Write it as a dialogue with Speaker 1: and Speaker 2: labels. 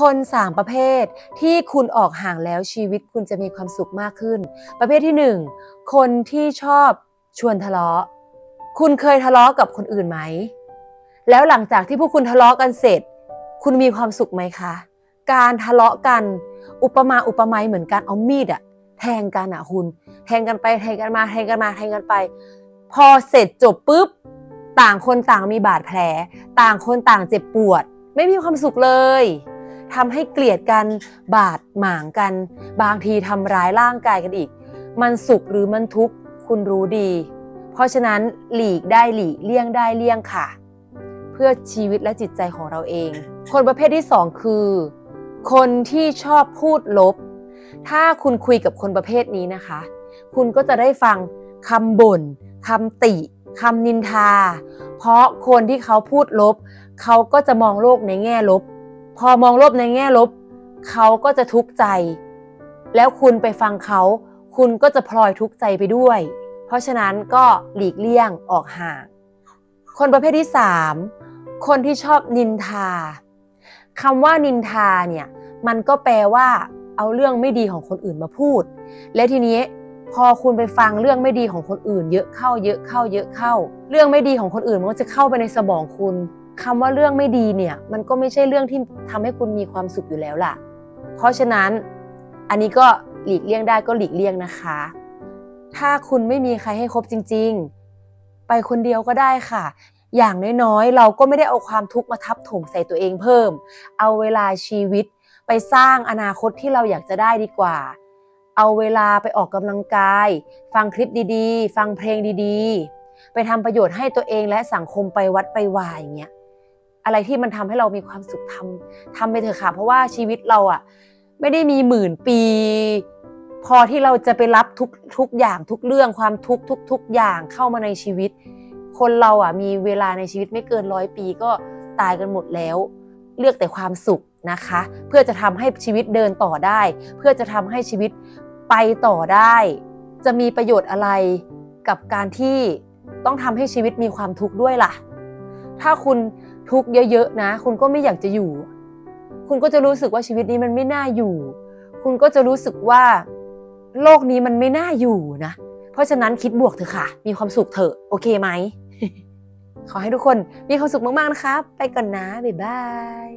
Speaker 1: คนสามประเภทที่คุณออกห่างแล้วชีวิตคุณจะมีความสุขมากขึ้น ประเภทที่หนึ่งคนที่ชอบชวนทะเลาะ คุณเคยทะเลาะกับคนอื่นไหม แล้วหลังจากที่พวกคุณทะเลาะกันเสร็จ คุณมีความสุขไหมคะ การทะเลาะกันอุปมาอุปไมยเหมือนการเอามีดอะแทงกันอะคุณ แทงกันไปแทงกันมาแทงกันมาแทงกันไป พอเสร็จจบปุ๊บต่างคนต่างมีบาดแผล ต่างคนต่างเจ็บปวด ไม่มีความสุขเลย ทำให้เกลียดกันบาดหมางกัน บางทีทำร้ายร่างกายกันอีก มันสุขหรือมันทุกข์คุณรู้ดี เพราะฉะนั้นหลีกได้หลีกเลี่ยงได้เลี่ยงค่ะ เพื่อชีวิตและจิตใจของเราเอง คนประเภทที่สองคือ คนที่ชอบพูดลบ ถ้าคุณคุยกับคนประเภทนี้นะคะ คุณก็จะได้ฟังคำบ่นคำติคำนินทา เพราะคนที่เขาพูดลบ เขาก็จะมองโลกในแง่ลบ พอมองโลกในแง่ลบ เขาก็จะทุกข์ใจ แล้วคุณไปฟังเขา คุณก็จะพลอยทุกข์ใจไปด้วย เพราะฉะนั้นก็หลีกเลี่ยงออกห่าง คนประเภทที่สามคนที่ชอบนินทาคำว่านินทาเนี่ยมันก็แปลว่าเอาเรื่องไม่ดีของคนอื่นมาพูด และทีนี้พอคุณไปฟังเรื่องไม่ดีของคนอื่น เยอะเข้าเยอะเข้าเยอะเข้า เรื่องไม่ดีของคนอื่นมันก็จะเข้าไปในสมองคุณ คำว่าเรื่องไม่ดีเนี่ย มันก็ไม่ใช่เรื่องที่ทำให้คุณมีความสุขอยู่แล้วล่ะ เพราะฉะนั้นอันนี้ก็หลีกเลี่ยงได้ก็หลีกเลี่ยงนะคะ ถ้าคุณไม่มีใครให้คบจริง ๆ ไปคนเดียวก็ได้ค่ะ อย่างน้อยๆ เราก็ไม่ได้เอาความทุกข์มาทับถมใส่ตัวเองเพิ่ม เอาเวลาชีวิตไปสร้างอนาคตที่เราอยากจะได้ดีกว่า เอาเวลาไปออกกำลังกาย ฟังคลิปดีๆ ฟังเพลงดีๆ ไปทำประโยชน์ให้ตัวเองและสังคมไปวัดไปวายอย่างเงี้ย อะไรที่มันทำให้เรามีความสุขทำทำไปเถอะค่ะ เพราะว่าชีวิตเราอะไม่ได้มีหมื่นปี พอที่เราจะไปรับทุกทุกอย่างทุกเรื่องความทุกทุกทุกอย่างเข้ามาในชีวิต คนเราอะมีเวลาในชีวิตไม่เกินร้อยปีก็ตายกันหมดแล้ว เลือกแต่ความสุขนะคะ เพื่อจะทำให้ชีวิตเดินต่อได้ เพื่อจะทำให้ชีวิตไปต่อได้ จะมีประโยชน์อะไรกับการที่ต้องทำให้ชีวิตมีความทุกข์ด้วยล่ะ ถ้าคุณ ทุกข์เยอะๆนะ คุณก็ไม่อยากจะอยู่ คุณก็จะรู้สึกว่าชีวิตนี้มันไม่น่าอยู่ คุณก็จะรู้สึกว่าโลกนี้มันไม่น่าอยู่นะ เพราะฉะนั้นคิดบวกเถอะค่ะ มีความสุขเถอะ โอเคไหม ขอให้ทุกคนมีความสุขมากๆนะคะ ไปก่อนนะ บ๊ายบาย